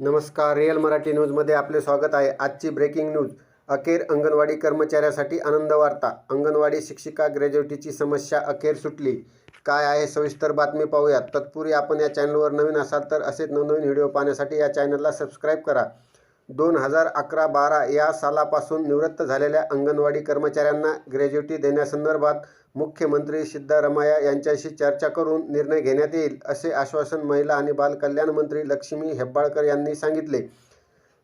नमस्कार रिअल मराठी न्यूजमध्ये आपले स्वागत आहे. आजची ब्रेकिंग न्यूज. अखेर अंगणवाडी कर्मचाऱ्यासाठी आनंद वार्ता. अंगणवाडी शिक्षिका ग्रॅज्युएटीची समस्या अखेर सुटली. काय आहे सविस्तर बातमी पाहूयात. तत्पूर्वी आपण या चॅनलवर नवीन असाल तर असेच नवनवीन व्हिडिओ पाहण्यासाठी या चॅनलला सबस्क्राईब करा. दोन हजार अकरा बारा या सालापासून निवृत्त झालेल्या अंगणवाडी कर्मचाऱ्यांना ग्रॅज्युटी देण्यासंदर्भात मुख्यमंत्री सिद्धारमया यांच्याशी चर्चा करून निर्णय घेण्यात येईल असे आश्वासन महिला आणि बालकल्याण मंत्री लक्ष्मी हेब्बाळकर यांनी सांगितले.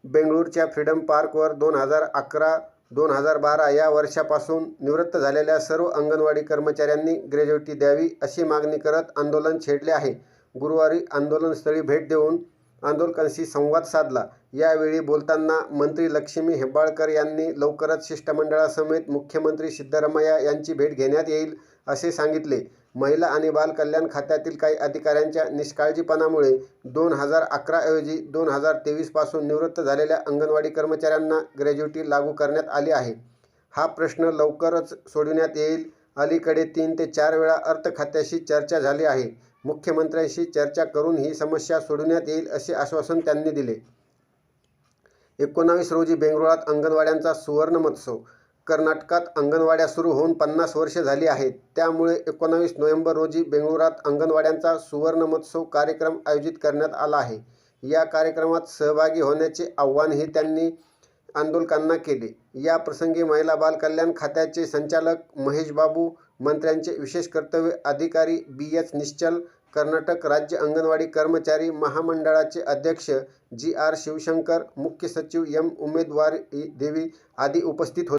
बेंगळूरच्या फ्रीडम पार्कवर दोन हजार अकरा दोन हजार बारा या वर्षापासून निवृत्त झालेल्या सर्व अंगणवाडी कर्मचाऱ्यांनी ग्रॅज्युटी द्यावी अशी मागणी करत आंदोलन छेडले आहे. गुरुवारी आंदोलनस्थळी भेट देऊन आंदोलकांशी संवाद साधला. यावेळी बोलताना मंत्री लक्ष्मी हेब्बाळकर यांनी लवकरच शिष्टमंडळासमेत मुख्यमंत्री सिद्धरामय्या यांची भेट घेण्यात येईल असे सांगितले. महिला आणि बालकल्याण खात्यातील काही अधिकाऱ्यांच्या निष्काळजीपणामुळे दोन हजार अकराऐवजी दोन हजार तेवीसपासून निवृत्त झालेल्या अंगणवाडी कर्मचाऱ्यांना ग्रॅज्युएटी लागू करण्यात आली आहे. हा प्रश्न लवकरच सोडविण्यात येईल. अलीकडे तीन ते चार वेळा अर्थ खात्याशी चर्चा झाली आहे. मुख्यमंत्र्यांशी चर्चा करून ही समस्या सोडवण्यात येईल असे आश्वासन त्यांनी दिले. एकोणावीस रोजी बेंगळुरात अंगणवाड्यांचा सुवर्ण महोत्सव. कर्नाटकात अंगणवाड्या सुरू होऊन पन्नास वर्षे झाली आहेत. त्यामुळे एकोणावीस नोव्हेंबर रोजी बेंगळुरात अंगणवाड्यांचा सुवर्ण महोत्सव कार्यक्रम आयोजित करण्यात आला आहे. या कार्यक्रमात सहभागी होण्याचे आव्हानही त्यांनी आंदोलकांना केले. या प्रसंगी महिला बाल कल्याण खात्याचे संचालक महेश बाबू मंत्र्यांचे विशेष कर्तव्य अधिकारी बी एच निश्चल कर्नाटक राज्य अंगणवाडी कर्मचारी महामंडळाचे अध्यक्ष जी आर शिवशंकर मुख्य सचिव एम उमेदवारी देवी आदी उपस्थित होते.